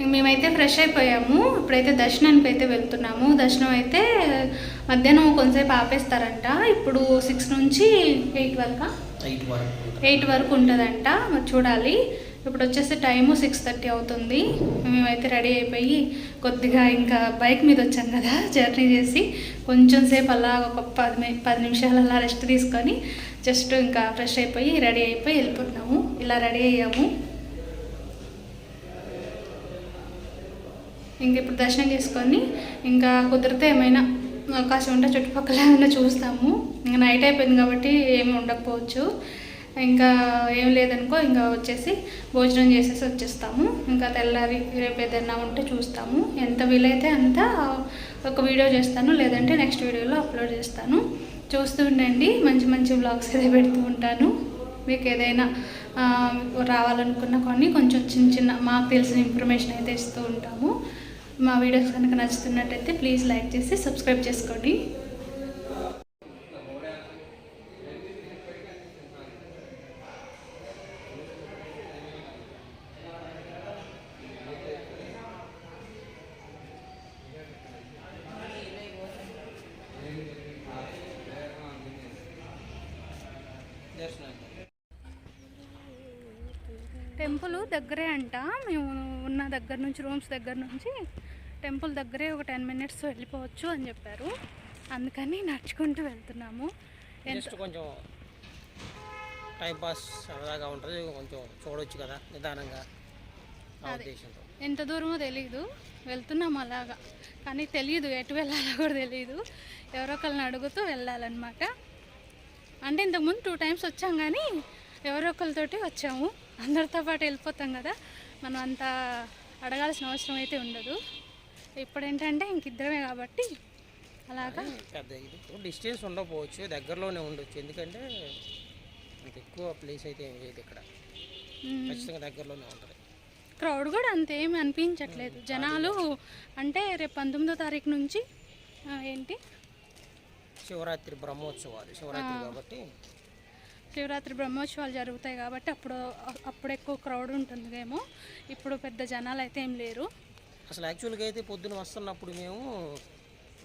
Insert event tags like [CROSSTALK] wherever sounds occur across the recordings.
మేమైతే ఫ్రెష్ అయిపోయాము. ఇప్పుడైతే దర్శనానికి అయితే వెళ్తున్నాము. దర్శనం అయితే మధ్యాహ్నం కొంతసేపు ఆపేస్తారంట. ఇప్పుడు సిక్స్ నుంచి ఎయిట్ వరకు? ఎయిట్ వరకు ఉంటుందంట. మరి చూడాలి. ఇప్పుడు వచ్చేసి టైము సిక్స్ థర్టీ అవుతుంది. మేమైతే రెడీ అయిపోయి కొద్దిగా ఇంకా బైక్ మీద వచ్చాం కదా జర్నీ చేసి కొంచెం సేపు అలా ఒక పది పది నిమిషాలు అలా రెస్ట్ తీసుకొని జస్ట్ ఇంకా ఫ్రెష్ అయిపోయి రెడీ అయిపోయి వెళ్ళిపోతున్నాము. ఇలా రెడీ అయ్యాము. ఇంక ఇప్పుడు దర్శనం చేసుకొని ఇంకా కుదిరితే ఏమైనా అవకాశం ఉంటే చుట్టుపక్కల ఏమైనా చూస్తాము. ఇంకా నైట్ అయిపోయింది కాబట్టి ఏమి ఉండకపోవచ్చు. ఇంకా ఏం లేదనుకో ఇంకా వచ్చేసి భోజనం చేసేసి వచ్చేస్తాము. ఇంకా తెల్లారి రేపు ఏదైనా ఉంటే చూస్తాము. ఎంత వీలైతే అంత ఒక వీడియో చేస్తాను. లేదంటే నెక్స్ట్ వీడియోలో అప్లోడ్ చేస్తాను. చూస్తూ ఉండండి. మంచి మంచి వ్లాగ్స్ అయితే పెడుతూ ఉంటాను. మీకు ఏదైనా రావాలనుకున్న కొన్ని కొంచెం చిన్న చిన్న మాకు తెలిసిన ఇన్ఫర్మేషన్ అయితే ఇస్తూ ఉంటాము. మా వీడియోస్ కనుక నచ్చుతున్నట్టయితే ప్లీజ్ లైక్ చేసి సబ్స్క్రైబ్ చేసుకోండి టెంపుల్ దగ్గరే అంట మేము ఉన్న దగ్గర నుంచి రూమ్స్ దగ్గర నుంచి టెంపుల్ దగ్గరే ఒక టెన్ మినిట్స్ వెళ్ళిపోవచ్చు అని చెప్పారు. అందుకని నడుచుకుంటూ వెళ్తున్నాము. కొంచెం టైం పాస్ సరదాగా ఉంటుంది. కొంచెం చూడొచ్చు కదా నిదానంగా ఎంత దూరమో తెలియదు వెళ్తున్నాం అలాగా. కానీ తెలియదు ఎటు వెళ్ళాలో కూడా తెలియదు ఎవరో ఒకరిని అడుగుతూ వెళ్ళాలన్నమాట. అంటే ఇంతకుముందు టూ టైమ్స్ వచ్చాం కానీ ఎవరో ఒకరితోటి వచ్చాము. అందరితో పాటు వెళ్ళిపోతాం కదా. మనం అంత అడగాల్సిన అవసరం అయితే ఉండదు. ఇప్పుడు ఏంటంటే ఇంక ఇద్దరమే కాబట్టి అలాగా. పెద్ద ఇది డిస్టెన్స్ ఉండకపోవచ్చు దగ్గరలోనే ఉండొచ్చు. ఎందుకంటే అంత ఎక్కువ ప్లేస్ అయితే ఏం లేదు ఇక్కడ. ఖచ్చితంగా దగ్గరలోనే ఉంటుంది. క్రౌడ్ కూడా అంతేమి అనిపించట్లేదు. జనాలు అంటే రేపు పంతొమ్మిదో తారీఖు నుంచి ఏంటి? శివరాత్రి బ్రహ్మోత్సవాలు. శివరాత్రి కాబట్టి శివరాత్రి బ్రహ్మోత్సవాలు జరుగుతాయి కాబట్టి అప్పుడు అప్పుడు ఎక్కువ క్రౌడ్ ఉంటుందేమో. ఇప్పుడు పెద్ద జనాలు అయితే ఏం లేరు. అసలు యాక్చువల్గా అయితే పొద్దున వస్తున్నప్పుడు మేము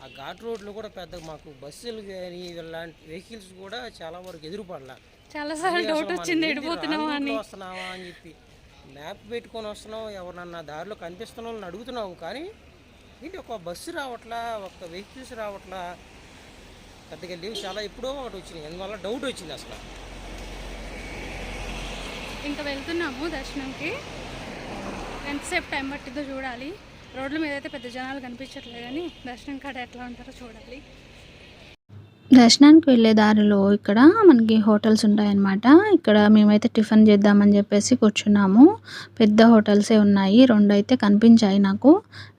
ఆ ఘాట్ రోడ్లో కూడా పెద్ద మాకు బస్సులు కానీ ఇలాంటి వెహికల్స్ కూడా చాలా వరకు ఎదురుపడలా. చాలాసార్లు డౌట్ వచ్చింది ఎడిపోతున్నామా అని. వస్తున్నావా అని చెప్పి. మ్యాప్ పెట్టుకొని వస్తున్నావు ఎవరన్నా దారిలో కనిపిస్తున్న వాళ్ళని అడుగుతున్నావు కానీ ఏంటి ఒక బస్సు రావట్లా ఒక వెహికల్స్ రావట్లా? పెద్దగా లేవు చాలా ఎప్పుడో ఒకటి వచ్చినాయి. అందువల్ల డౌట్ వచ్చింది అసలు. ఇంకా వెళ్తున్నాము దర్శనంకి. ఎంతసేపు టైం పట్టిందో చూడాలి. రోడ్ల మీద అయితే పెద్ద జనాలు కనిపించట్లేదు కానీ దర్శనం కాడ ఎట్లా ఉంటారో చూడాలి. దర్శనానికి వెళ్ళే దారిలో ఇక్కడ మనకి హోటల్స్ ఉంటాయన్నమాట. ఇక్కడ మేమైతే టిఫిన్ చేద్దామని చెప్పేసి కూర్చున్నాము. పెద్ద హోటల్సే ఉన్నాయి. రెండు అయితే కనిపించాయి నాకు.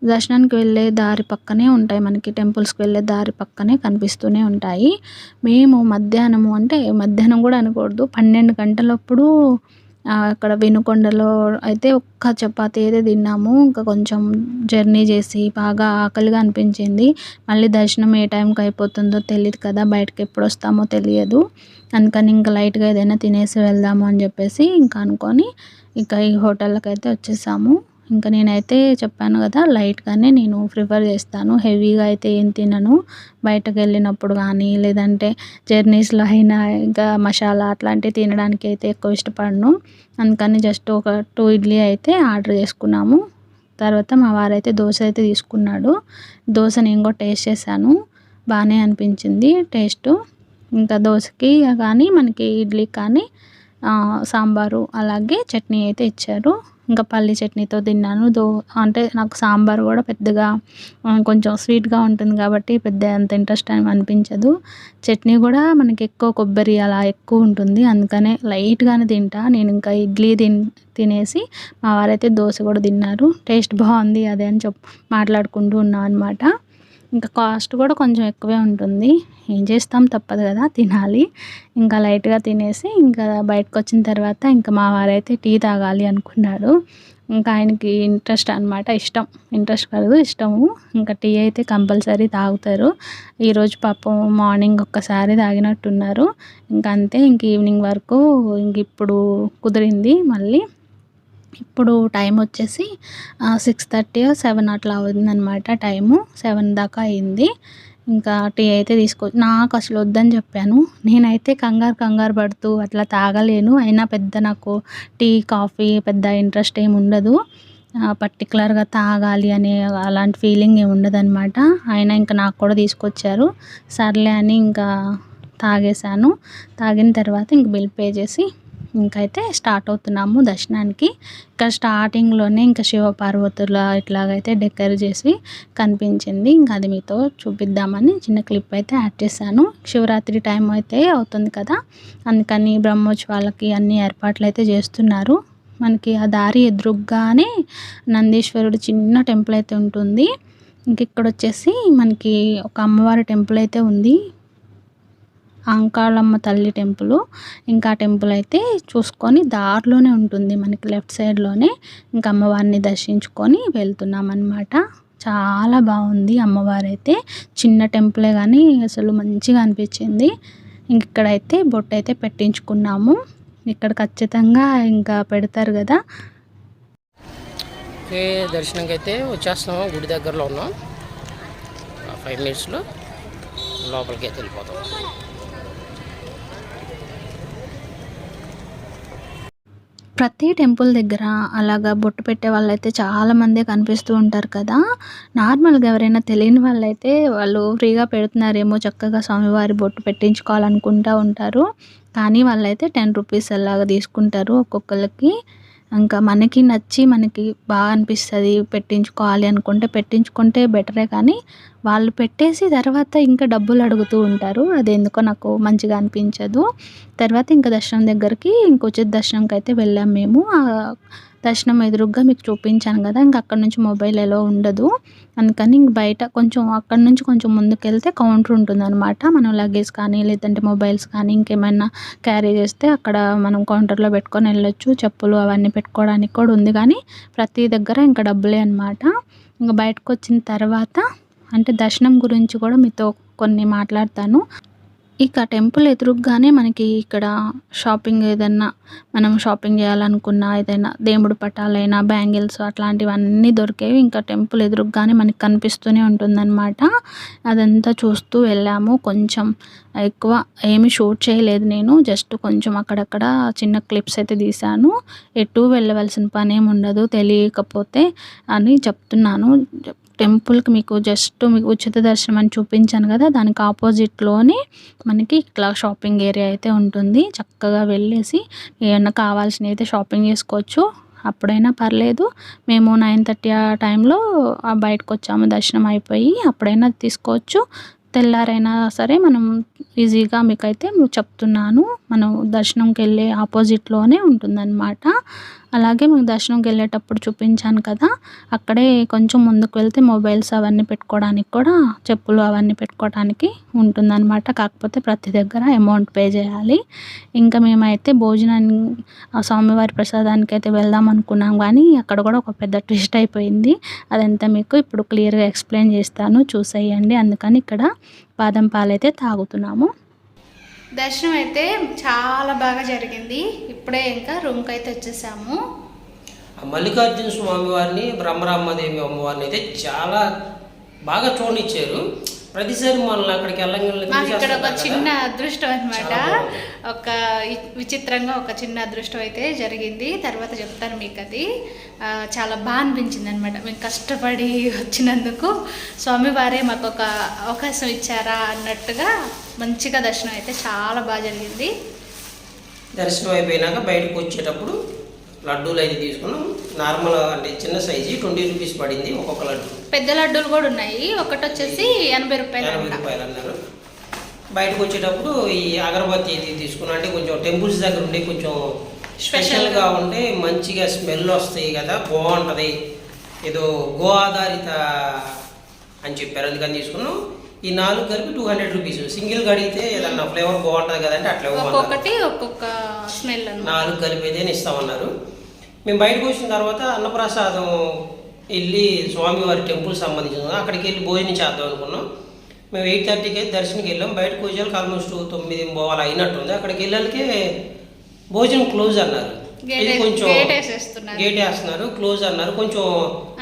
దర్శనానికి వెళ్ళే దారి పక్కనే ఉంటాయి. మనకి టెంపుల్స్కి వెళ్ళే దారి పక్కనే కనిపిస్తూనే ఉంటాయి. మేము మధ్యాహ్నము అంటే మధ్యాహ్నం కూడా అనకూడదు పన్నెండు గంటలప్పుడు అక్కడ వినుకొండలో అయితే ఒక్క చపాతీ అయితే తిన్నాము. ఇంకా కొంచెం జర్నీ చేసి బాగా ఆకలిగా అనిపించింది. మళ్ళీ దర్శనం ఏ టైంకి అయిపోతుందో తెలియదు కదా బయటకి ఎప్పుడు వస్తామో తెలియదు. అందుకని ఇంకా లైట్గా ఏదైనా తినేసి వెళ్దాము అని చెప్పేసి ఇంకా అనుకొని ఇంకా ఈ హోటల్కి అయితే వచ్చేసాము. ఇంకా నేనైతే చెప్పాను కదా లైట్గానే నేను ప్రిఫర్ చేస్తాను. హెవీగా అయితే ఏం తినను. బయటకు వెళ్ళినప్పుడు కానీ లేదంటే జర్నీస్లో అయినా ఇంకా మసాలా అట్లాంటివి తినడానికి అయితే ఎక్కువ ఇష్టపడను. అందుకని జస్ట్ ఒక టూ ఇడ్లీ అయితే ఆర్డర్ చేసుకున్నాము. తర్వాత మా వారైతే దోశ అయితే తీసుకున్నాడు. దోశ నేను కూడా టేస్ట్ చేశాను. బాగానే అనిపించింది టేస్ట్. ఇంకా దోశకి కానీ మనకి ఇడ్లీ కానీ సాంబారు అలాగే చట్నీ అయితే ఇచ్చారు. ఇంకా పల్లి చట్నీతో తిన్నాను. దో అంటే నాకు సాంబార్ కూడా పెద్దగా కొంచెం స్వీట్గా ఉంటుంది కాబట్టి పెద్ద అంత ఇంట్రెస్ట్ అని అనిపించదు. చట్నీ కూడా మనకి ఎక్కువ కొబ్బరి అలా ఎక్కువ ఉంటుంది. అందుకనే లైట్గానే తింటా. నేను ఇంకా ఇడ్లీ తిన్ తినేసి మా వారైతే దోశ కూడా తిన్నారు. టేస్ట్ బాగుంది అదే అని చెప్ మాట్లాడుకుంటూ ఉన్నాం అనమాట ఇంకా కాస్ట్ కూడా కొంచెం ఎక్కువే ఉంటుంది. ఏం చేస్తాం తప్పదు కదా తినాలి. ఇంకా లైట్గా తినేసి ఇంకా బయటకు వచ్చిన తర్వాత ఇంకా మా వారైతే టీ తాగాలి అనుకున్నాడు. ఇంకా ఆయనకి ఇంట్రెస్ట్ అనమాట ఇష్టం. ఇంట్రెస్ట్ కాదు ఇష్టము. ఇంకా టీ అయితే కంపల్సరీ తాగుతారు. ఈరోజు పాపం మార్నింగ్ ఒక్కసారి తాగినట్టున్నారు. ఇంకా అంతే ఇంక ఈవినింగ్ వరకు ఇంక ఇప్పుడు కుదిరింది మళ్ళీ. ఇప్పుడు టైం వచ్చేసి సిక్స్ థర్టీ సెవెన్ అట్లా అవుతుందనమాట టైము. సెవెన్ దాకా అయింది. ఇంకా టీ అయితే తీసుకో నాకు అసలు వద్దని చెప్పాను. నేనైతే కంగారు కంగారు పడుతూ అట్లా తాగలేను. అయినా పెద్ద నాకు టీ కాఫీ పెద్ద ఇంట్రెస్ట్ ఏమి ఉండదు. పర్టికులర్గా తాగాలి అనే అలాంటి ఫీలింగ్ ఏమి ఉండదన్నమాట. అయినా ఇంకా నాకు కూడా తీసుకొచ్చారు. సర్లే అని ఇంకా తాగేసాను తాగిన తర్వాత ఇంక బిల్ పే చేసి ఇంకైతే స్టార్ట్ అవుతున్నాము దర్శనానికి. ఇంకా స్టార్టింగ్లోనే ఇంకా శివపార్వతుల ఇట్లాగైతే డెకర్ చేసి కనిపించింది. ఇంకా అది మీతో చూపిద్దామని చిన్న క్లిప్ అయితే యాడ్ చేశాను. శివరాత్రి టైం అయితే అవుతుంది కదా అందుకని బ్రహ్మోత్సవాలకి అన్ని ఏర్పాట్లు అయితే చేస్తున్నారు. మనకి ఆ దారి ఎదురుగ్గానే నందీశ్వరుడు చిన్న టెంపుల్ అయితే ఉంటుంది. ఇంక ఇక్కడ వచ్చేసి మనకి ఒక అమ్మవారి టెంపుల్ అయితే ఉంది. అంకాళమ్మ తల్లి టెంపుల్. ఇంకా టెంపుల్ అయితే చూసుకొని దారిలోనే ఉంటుంది. మనకి లెఫ్ట్ సైడ్లోనే ఇంకా అమ్మవారిని దర్శించుకొని వెళ్తున్నాం అనమాట చాలా బాగుంది అమ్మవారు అయితే చిన్న టెంపులే కానీ అసలు మంచిగా అనిపించింది. ఇంక ఇక్కడైతే బొట్టు అయితే పెట్టించుకున్నాము. ఇక్కడ ఖచ్చితంగా ఇంకా పెడతారు కదా. ఓకే దర్శనంకి అయితే వచ్చేస్తున్నాము. గుడి దగ్గరలో ఉన్నాం. ఫైవ్ మినిట్స్లో లోపలికి అయితే వెళ్ళిపోతాం. ప్రతి టెంపుల్ దగ్గర అలాగా బొట్టు పెట్టే వాళ్ళైతే చాలామందే కనిపిస్తూ ఉంటారు కదా. నార్మల్గా ఎవరైనా తెలియని వాళ్ళైతే వాళ్ళు ఫ్రీగా పెడుతున్నారేమో చక్కగా స్వామివారి బొట్టు పెట్టించుకోవాలనుకుంటూ ఉంటారు. కానీ వాళ్ళైతే టెన్ రూపీస్ అలాగా తీసుకుంటారు ఒక్కొక్కరికి ఇంకా మనకి నచ్చి మనకి బాగా అనిపిస్తుంది పెట్టించుకోవాలి అనుకుంటే పెట్టించుకుంటే బెటరే కానీ వాళ్ళు పెట్టేసి తర్వాత ఇంకా డబ్బులు అడుగుతూ ఉంటారు. అది ఎందుకో నాకు మంచిగా అనిపించదు. తర్వాత ఇంకా దర్శనం దగ్గరికి ఇంకొచ్చి దర్శనంకి అయితే వెళ్ళాం మేము. దర్శనం ఎదురుగ్గా మీకు చూపించాను కదా ఇంకా అక్కడ నుంచి మొబైల్ ఎలా ఉండదు. అందుకని ఇంక బయట కొంచెం అక్కడ నుంచి కొంచెం ముందుకెళ్తే కౌంటర్ ఉంటుంది అనమాట మనం లగేజ్ కానీ లేదంటే మొబైల్స్ కానీ ఇంకేమైనా క్యారీ చేస్తే అక్కడ మనం కౌంటర్లో పెట్టుకొని వెళ్ళొచ్చు. చెప్పులు అవన్నీ పెట్టుకోవడానికి కూడా ఉంది కానీ ప్రతి దగ్గర ఇంకా డబ్బులే అనమాట ఇంకా బయటకు వచ్చిన తర్వాత అంటే దర్శనం గురించి కూడా మీతో కొన్ని మాట్లాడతాను. ఇక టెంపుల్ ఎదురుగానే మనకి ఇక్కడ షాపింగ్ ఏదన్నా మనం షాపింగ్ చేయాలనుకున్న ఏదైనా దేవుడు పటాలైనా బ్యాంగిల్స్ అట్లాంటివన్నీ దొరికేవి ఇంకా టెంపుల్ ఎదురుగానే మనకి కనిపిస్తూనే ఉంటుందన్నమాట. అదంతా చూస్తూ వెళ్ళాము. కొంచెం ఎక్కువ ఏమి షూట్ చేయలేదు నేను. జస్ట్ కొంచెం అక్కడక్కడ చిన్న క్లిప్స్ అయితే తీశాను. ఎటు వెళ్ళవలసిన పని ఏమి ఉండదు తెలియకపోతే అని చెప్తున్నాను. టెంపుల్కి మీకు జస్ట్ మీకు ఉచిత దర్శనం అని చూపించాను కదా దానికి ఆపోజిట్లోనే మనకి ఇట్లా షాపింగ్ ఏరియా అయితే ఉంటుంది. చక్కగా వెళ్ళేసి ఏమన్నా కావాల్సినవి అయితే షాపింగ్ చేసుకోవచ్చు. అప్పుడైనా పర్లేదు. మేము నైన్ థర్టీ ఆ టైంలో బయటకు వచ్చాము దర్శనం అయిపోయి అప్పుడైనా తీసుకోవచ్చు. తెల్లారైనా సరే మనం ఈజీగా మీకైతే చెప్తున్నాను మనం దర్శనంకి వెళ్ళే ఆపోజిట్లోనే ఉంటుందన్నమాట. అలాగే మీకు దర్శనంకి వెళ్ళేటప్పుడు చూపించాను కదా అక్కడే కొంచెం ముందుకు వెళ్తే మొబైల్స్ అవన్నీ పెట్టుకోవడానికి కూడా చెప్పులు అవన్నీ పెట్టుకోవడానికి ఉంటుందన్నమాట. కాకపోతే ప్రతి దగ్గర అమౌంట్ పే చేయాలి. ఇంకా మేమైతే భోజనాన్ని స్వామివారి ప్రసాదానికి అయితే వెళ్దాం అనుకున్నాం కానీ అక్కడ కూడా ఒక పెద్ద ట్విస్ట్ అయిపోయింది. అదంతా మీకు ఇప్పుడు క్లియర్గా ఎక్స్ప్లెయిన్ చేస్తాను. చూసేయండి. అందుకని ఇక్కడ బాదం పాలు అయితే తాగుతున్నాము. దర్శనం అయితే చాలా బాగా జరిగింది. ఇప్పుడే ఇంకా రూమ్కి అయితే వచ్చేసాము మల్లికార్జున స్వామి వారిని బ్రహ్మరామ్మదేవి అమ్మవారిని అయితే చాలా బాగా చూడనిచ్చారు. ప్రతిసారి మనల్ని అక్కడికి వెళ్ళంగానే మాకు ఇక్కడ ఒక చిన్న. అదృష్టం అనమాట. ఒక విచిత్రంగా ఒక చిన్న అదృష్టం అయితే జరిగింది. తర్వాత చెప్తాను మీకు అది చాలా బాగా అనిపించింది అనమాట మేము కష్టపడి వచ్చినందుకు. స్వామివారే మాకు ఒక అవకాశం ఇచ్చారా అన్నట్టుగా మంచిగా దర్శనం అయితే చాలా బాగా జరిగింది. దర్శనం అయిపోయినాక బయటకు వచ్చేటప్పుడు లడ్డూలు అయితే తీసుకున్నాం. నార్మల్ అంటే చిన్న సైజు ట్వంటీ రూపీస్ పడింది ఒక్కొక్క లడ్డు. పెద్ద లడ్డూలు కూడా ఉన్నాయి. ఒకటి వచ్చేసి ఎనభై రూపాయలు ఎనభై. రూపాయలు అన్నారు. బయటకు వచ్చేటప్పుడు ఈ అగరబత్తి ఇది తీసుకున్నా. అంటే కొంచెం టెంపుల్స్ దగ్గర ఉండి కొంచెం స్పెషల్గా ఉంటే మంచిగా స్మెల్ వస్తాయి కదా బాగుంటుంది. ఏదో గో ఆధారిత అని చెప్పారు. అందుకని తీసుకున్నాం. ఈ నాలుగు కలిపి టూ హండ్రెడ్ రూపీస్ సింగిల్ అడిగితే ఏదన్నా ఫ్లేవర్ బాగుంటుంది కదంటే అట్లా ఒక్కొక్కటి ఒక్కొక్క స్మెల్ నాలుగు కలిపి అయితే ఇస్తామన్నారు. మేము బయటకు వచ్చిన తర్వాత అన్నప్రసాదం వెళ్ళి స్వామివారి టెంపుల్ సంబంధించిన అక్కడికి వెళ్ళి భోజనం చేద్దాం అనుకున్నాం. మేము ఎయిట్ థర్టీకి అయితే దర్శనకి వెళ్ళాం. బయటకు వచ్చేళ్ళకి ఆల్మోస్ట్ తొమ్మిది పోవాలి అయినట్టుంది. అక్కడికి వెళ్ళాలికే భోజనం క్లోజ్ అన్నారు. ఇది కొంచెం గేట్ వేస్తున్నారు. క్లోజ్ అన్నారు. కొంచెం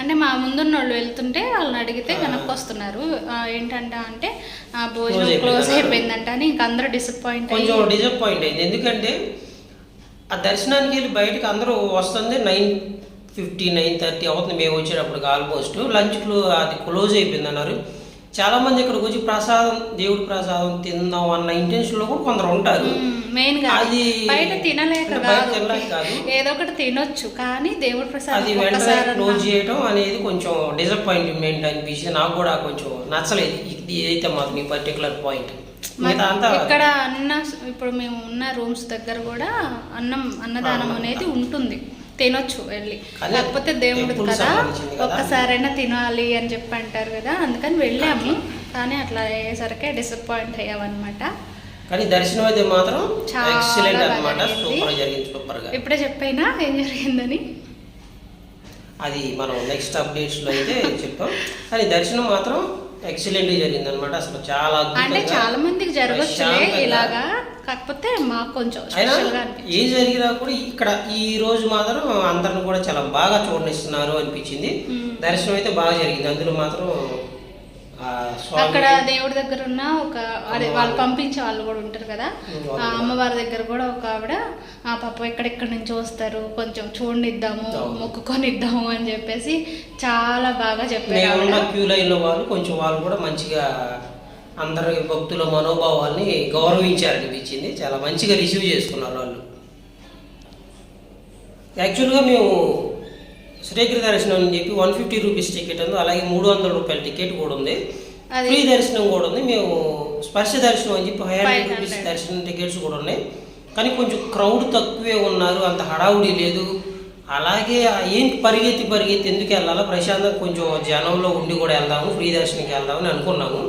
అంటే మా ముందున్న వాళ్ళు వెళ్తుంటే వాళ్ళని అడిగితే వెనక్కి వస్తున్నారు ఏంటంట అంటే భోజనం క్లోజ్. అయిపోయిందంట అని ఇంక అందరూ డిసప్పాయింట్ కొంచెం డిసప్పాయింట్ అయింది ఎందుకంటే ఆ దర్శనానికి వెళ్ళి బయటకు అందరూ వస్తుంది నైన్ ఫిఫ్టీ నైన్ థర్టీ అవుతుంది. మేము వచ్చేటప్పుడు ఆల్మోస్ట్. లంచ్లు అది క్లోజ్ అయిపోయింది అన్నారు. చాలా మంది ఇక్కడికి వచ్చి ప్రసాదం దేవుడి ప్రసాదం తిందాం అన్న ఇంటెన్షన్లో కూడా కొందరు ఉంటారు. మెయిన్గా అది బయట తినలేక. ఏదో ఒకటి తినొచ్చు కానీ దేవుడి అది ప్రసాదం వెంటనే ఒక్కసారి క్లోజ్ చేయడం అనేది కొంచెం డిసప్పాయింట్మెంట్ అనిపించింది. నాకు కూడా కొంచెం నచ్చలేదు. ఇది ఏదైతే మాకు ఈ పర్టికులర్ పాయింట్ ఇక్కడ అన్న ఇప్పుడు మేము ఉన్న రూమ్స్ దగ్గర కూడా అన్నం అన్నదానం. అనేది ఉంటుంది. తినొచ్చు వెళ్ళి. కానీ కాకపోతే దేవుడు కదా. ఒక్కసారైనా తినాలి అని చెప్పి అంటారు కదా అందుకని వెళ్ళాము. కానీ అట్లా అయ్యేసరికి డిసప్పాయింట్ అయ్యామన్నమాట. కానీ దర్శనం అయితే మాత్రం చాలా ఎక్సలెంట్ అనమాట. సూపర్ జరిగింది. సూపర్గా ఇప్పుడే చెప్పైనా ఏం జరిగిందని? అది మనం నెక్స్ట్ అప్డేట్స్లో అయితే చెప్తాం కానీ దర్శనం మాత్రం ఎక్సలెంట్ జరిగింది అనమాట అసలు చాలా అంటే చాలా మందికి ప్రశాంతంగా. ఇలాగా. కాకపోతే మాకు కొంచెం ఏం జరిగినా కూడా ఇక్కడ ఈ రోజు మాత్రం అందరిని కూడా చాలా బాగా చూడనిస్తున్నారు అనిపించింది. దర్శనం అయితే బాగా జరిగింది. అందులో మాత్రం అక్కడ దేవుడి దగ్గర ఉన్న ఒక అదే వాళ్ళు పంపించే వాళ్ళు కూడా ఉంటారు కదా. ఆ అమ్మవారి దగ్గర కూడా ఒక ఆవిడ ఆ పాప ఎక్కడెక్కడి నుంచి వస్తారు? కొంచెం చూడనిద్దాము. మొక్కుకొనిద్దాము అని చెప్పేసి చాలా బాగా చెప్పారు క్యూ లైన్లో వాళ్ళు కొంచెం వాళ్ళు కూడా మంచిగా అందరి భక్తుల మనోభావాల్ని గౌరవించారనిపించింది చాలా మంచిగా రిసీవ్ చేసుకున్నారు వాళ్ళు. యాక్చువల్గా మేము శ్రీగిరి దర్శనం అని చెప్పి వన్ ఫిఫ్టీ రూపీస్ టికెట్ ఉంది. అలాగే మూడు వందల రూపాయల టికెట్ కూడా ఉంది. ఫ్రీ దర్శనం కూడా ఉంది. మేము స్పర్శ దర్శనం అని చెప్పి ఫైవ్ హండ్రెడ్ 500. రూపీస్ దర్శనం టికెట్స్ కూడా ఉన్నాయి. కానీ కొంచెం క్రౌడ్ తక్కువే ఉన్నారు. అంత హడావుడి లేదు. అలాగే ఏంటి పరిగెత్తి పరిగెత్తి ఎందుకు వెళ్ళాలా? ప్రశాంతంగా కొంచెం జనంలో ఉండి కూడా వెళ్దాము. ఫ్రీ దర్శనంకి వెళ్దామని అనుకున్నాము.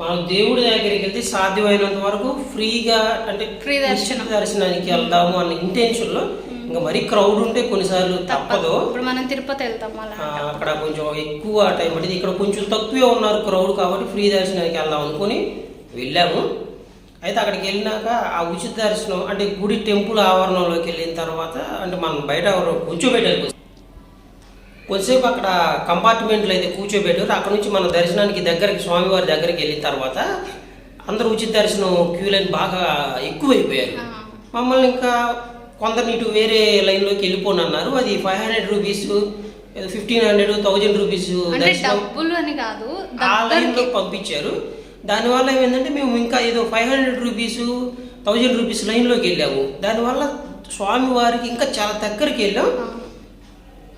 మనం దేవుడి దగ్గరికి వెళ్తే సాధ్యమైనంత వరకు ఫ్రీగా అంటే Free దర్శనం. దర్శనానికి వెళ్దాము అన్న ఇంటెన్షన్లో ఇంకా మరీ క్రౌడ్ ఉంటే కొన్నిసార్లు తప్పదు. ఇప్పుడు మనం తిరుపతి వెళ్తాం అక్కడ కొంచెం ఎక్కువ టైం పట్టింది. ఇక్కడ కొంచెం తక్కువే ఉన్నారు క్రౌడ్ కాబట్టి ఫ్రీ దర్శనానికి వెళ్దాం అనుకుని వెళ్ళాము. అయితే అక్కడికి వెళ్ళినాక ఆ ఉచిత దర్శనం అంటే గుడి టెంపుల్ ఆవరణంలోకి వెళ్ళిన తర్వాత అంటే మనం బయట ఎవరో కూర్చోబెట్టారు కొద్దిసేపు అక్కడ కంపార్ట్మెంట్లో అయితే కూర్చోబెట్టారు. అక్కడ నుంచి మన దర్శనానికి దగ్గరికి స్వామివారి దగ్గరికి వెళ్ళిన తర్వాత అందరూ ఉచిత దర్శనం క్యూ లైన్ బాగా ఎక్కువైపోయారు. మమ్మల్ని ఇంకా కొందరిని ఇటు వేరే లైన్లోకి వెళ్ళిపోను అన్నారు అది five hundred rupees fifteen hundred thousand rupees డబ్బులు అని కాదు ఆ లైన్లో పంపించారు. దానివల్ల ఏమైందంటే మేము ఇంకా ఏదో five hundred rupees thousand rupees లైన్లోకి వెళ్ళాము. దానివల్ల స్వామి వారికి ఇంకా చాలా దగ్గరికి వెళ్ళాం.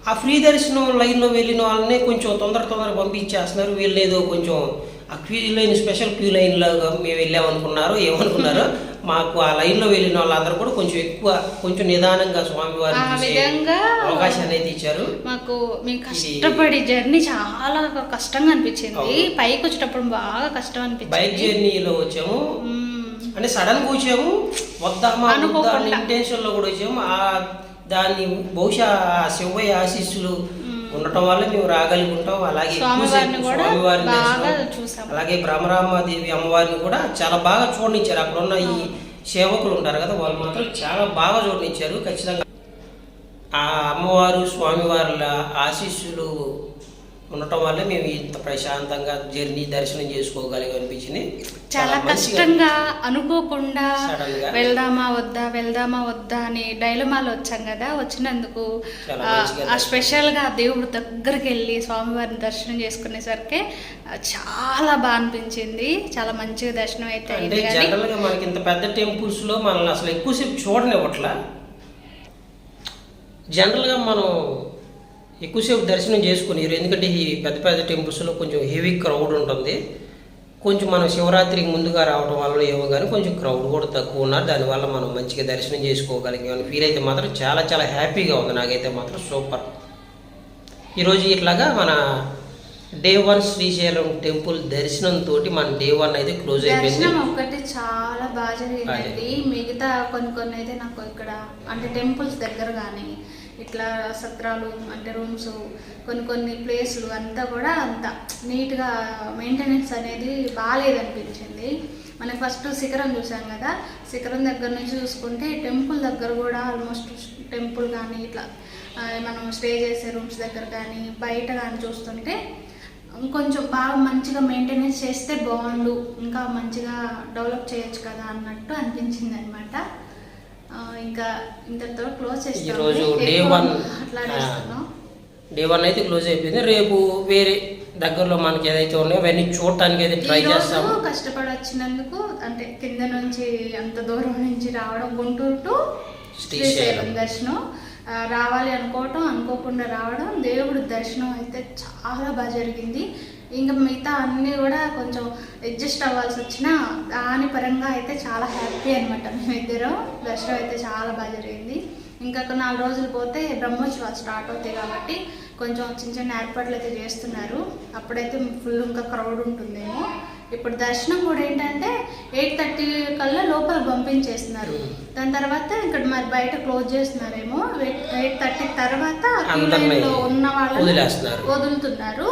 ఆ. ఫ్రీ దర్శనం లైన్లో వెళ్ళిన వాళ్ళని కొంచెం తొందర తొందర పంపించేస్తున్నారు వీళ్ళు ఏదో కొంచెం ఆ queue line special queue line లాగా మేము వెళ్ళామనుకున్నారు ఏమనుకున్నారో [LAUGHS] మాకు ఆ లైన్లో వెళ్ళిన వాళ్ళందరూ కూడా కొంచెం ఎక్కువ కొంచెం నిదానంగా విధంగా అవకాశాన్ని అయితే ఇచ్చారు మాకు మేము కష్టపడి జర్నీ చాలా కష్టంగా అనిపించింది. పైకి వచ్చేటప్పుడు బాగా కష్టం బైక్ అనిపించింది జర్నీలో వచ్చాము. అంటే సడన్గా వచ్చాము వద్దామా వద్దా అనుకోకుండా. అనే ఇంటెన్షన్లో కూడా వచ్చాము ఆ దాన్ని బహుశా ఆ శివయ్య ఆశీస్సులు ఉండటం వల్ల మేము రాగలుగుంటాం. అలాగే ఎక్కువసేపు స్వామివారిని అలాగే బ్రహ్మరామాదేవి అమ్మవారిని కూడా చాలా బాగా చూడనిచ్చారు. అక్కడ ఉన్న ఈ సేవకులు ఉంటారు కదా వాళ్ళు మాత్రం చాలా బాగా చూడనిచ్చారు. ఖచ్చితంగా ఆ అమ్మవారు స్వామివార్ల ఆశీస్సులు ఉండటం వల్ల మేము ఇంత ప్రశాంతంగా జర్నీ దర్శనం చేసుకోగలిగా అనిపించింది. చాలా కష్టంగా అనుకోకుండా. వెళ్దామా వద్దా వెళ్దామా వద్దా అని డైలమాలో వచ్చాం కదా వచ్చినందుకు ఆ, స్పెషల్గా దేవుడు దగ్గరికి వెళ్ళి స్వామివారిని దర్శనం చేసుకునేసరికి చాలా బాగా అనిపించింది. చాలా మంచిగా దర్శనం అయితే అంటే అయింది కానీ జనరల్గా మనకి ఇంత పెద్ద టెంపుల్స్లో మనల్ని అసలు ఎక్కువసేపు చూడనివ్వట్లా? జనరల్గా మనం ఎక్కువసేపు దర్శనం చేసుకునేరు. ఎందుకంటే ఈ పెద్ద పెద్ద టెంపుల్స్లో కొంచెం హెవీ క్రౌడ్ ఉంటుంది. కొంచెం మనం శివరాత్రికి ముందుగా రావడం వల్ల ఏమో కానీ కొంచెం క్రౌడ్ కూడా తక్కువ ఉన్నారు. దానివల్ల మనం మంచిగా దర్శనం చేసుకోగలిగామని ఫీల్ అయితే మాత్రం చాలా చాలా హ్యాపీగా ఉంది. నాకైతే మాత్రం సూపర్ ఈరోజు ఇట్లాగా మన డే వన్ శ్రీశైలం టెంపుల్ దర్శనం తోటి మన డే వన్ అయితే క్లోజ్ అయిపోయింది. ఒక్కటి చాలా బాగా జరిగిందండి. మిగతా కొన్ని కొన్ని అయితే నాకు ఇక్కడ అంటే టెంపుల్స్ దగ్గర కానీ ఇట్లా సత్రాలు అంటే రూమ్స్ కొన్ని కొన్ని ప్లేస్లు అంతా కూడా అంత నీట్గా మెయింటెనెన్స్ అనేది బాగాలేదనిపించింది మనకి ఫస్ట్ శిఖరం చూసాం కదా శిఖరం దగ్గర నుంచి చూసుకుంటే టెంపుల్ దగ్గర కూడా ఆల్మోస్ట్ టెంపుల్ కానీ ఇట్లా మనం స్టే చేసే రూమ్స్ దగ్గర కానీ బయట కానీ చూస్తుంటే ఇంకొంచెం బాగా మంచిగా మెయింటెనెన్స్ చేస్తే బాగుండు ఇంకా మంచిగా డెవలప్ చేయొచ్చు కదా అన్నట్టు అనిపించింది అనమాట ఇంకా ఇంతటితో క్లోజ్ చేస్తాం డే వన్ డే వన్ అయితే క్లోజ్ అయిపోయింది. రేపు వేరే దగ్గరలో మనకి ఏదైతే ఉన్నాయో అవన్నీ చూడటానికి అయితే ట్రై రోజు చేస్తాము. కష్టపడి వచ్చినందుకు అంటే కింద నుంచి అంత దూరం నుంచి రావడం గుంటూరు టు శ్రీశైలం. దర్శనం. రావాలి అనుకోవటం అనుకోకుండా రావడం దేవుడి దర్శనం అయితే చాలా బాగా జరిగింది. ఇంకా మిగతా అన్నీ కూడా కొంచెం అడ్జస్ట్ అవ్వాల్సి వచ్చినా దాని పరంగా అయితే చాలా హ్యాపీ అనమాట మేమిద్దరం దర్శనం అయితే చాలా బాగా జరిగింది. ఇంకా ఒక నాలుగు రోజులు పోతే బ్రహ్మోత్సవాలు స్టార్ట్ అవుతాయి కాబట్టి కొంచెం చిన్న చిన్న ఏర్పాట్లు అయితే చేస్తున్నారు. అప్పుడైతే ఫుల్ ఇంకా క్రౌడ్ ఉంటుందేమో. ఇప్పుడు దర్శనం కూడా ఏంటంటే ఎయిట్ థర్టీ కల్లా లోపల పంపించేస్తున్నారు. దాని తర్వాత ఇక్కడ మరి బయట క్లోజ్ చేస్తున్నారేమో. ఎయిట్ థర్టీ తర్వాత ఉన్న వాళ్ళని వదిలేస్తున్నారు. వదులుతున్నారు.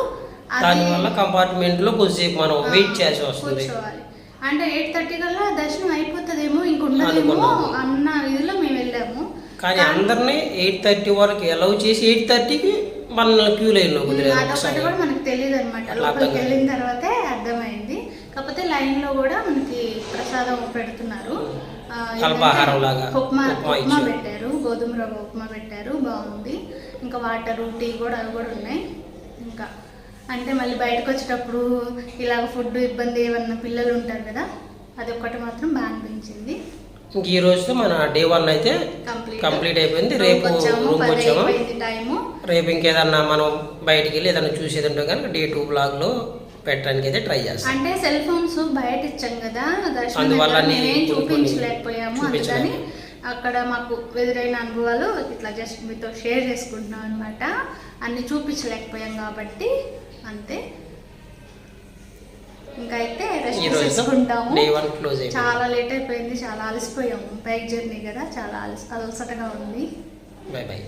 దానివల్ల కంపార్ట్మెంట్లో కొద్దిసేపు మనం వెయిట్ చేయాల్సి వస్తుంది. కూర్చోవాలి. అంటే ఎయిట్ థర్టీ కల్లా దర్శనం అయిపోతుందేమో ఇంక ఉండదేమో అనుకున్నాము. అన్న ఇదిలో మేము వెళ్ళాము. కానీ అందరినీ ఎయిట్ థర్టీ వరకు అలౌ చేసి ఎయిట్ థర్టీకి మనల్ని క్యూ లైన్లో అదొకటి కూడా మనకు తెలియదు అనమాట లోపలికి వెళ్ళిన తర్వాతే అర్థమైంది. కాకపోతే లైన్లో కూడా మనకి ప్రసాదం పెడుతున్నారు. అల్పాహారం లాగా ఉప్మా ఉప్మా. పెట్టారు. గోధుమ రవ్వ ఉప్మా పెట్టారు. బాగుంది. ఇంకా వాటర్ టీ కూడా అవి కూడా ఉన్నాయి. ఇంకా అంటే మళ్ళీ బయటకు వచ్చేటప్పుడు ఇలాగ ఫుడ్ ఇబ్బంది ఏమన్నా పిల్లలు ఉంటారు కదా అది ఒక్కటి మాత్రం బాగా అనిపించింది ఇంక ఈ రోజుతో మన డే వన్ అయితే కంప్లీట్ అయిపోయింది. రేపు రూమ్ వచ్చాము. రేపు ఇంకేదన్నా మనం బయటికి వెళ్ళి ఏదన్నా చూసేది ఉంటే కనుక డే టూ బ్లాగ్లో పెట్టడానికి అయితే ట్రై చేస్తాం. అంటే సెల్ ఫోన్స్ బయట ఇచ్చాం కదా అందువల్ల చూపించలేకపోయాము అందుకని. అక్కడ మాకు ఎదురైన అనుభవాలు ఇట్లా జస్ట్ మీతో షేర్ చేసుకుంటున్నాం అనమాట అన్ని చూపించలేకపోయాం కాబట్టి అంతే. ఇంకా అయితే రెస్ట్ అయిపోయింది. చాలా లేట్ అయిపోయింది చాలా అలసిపోయాము. బైక్ జర్నీ కదా చాలా అలస అలసటగా ఉంది. Bye bye.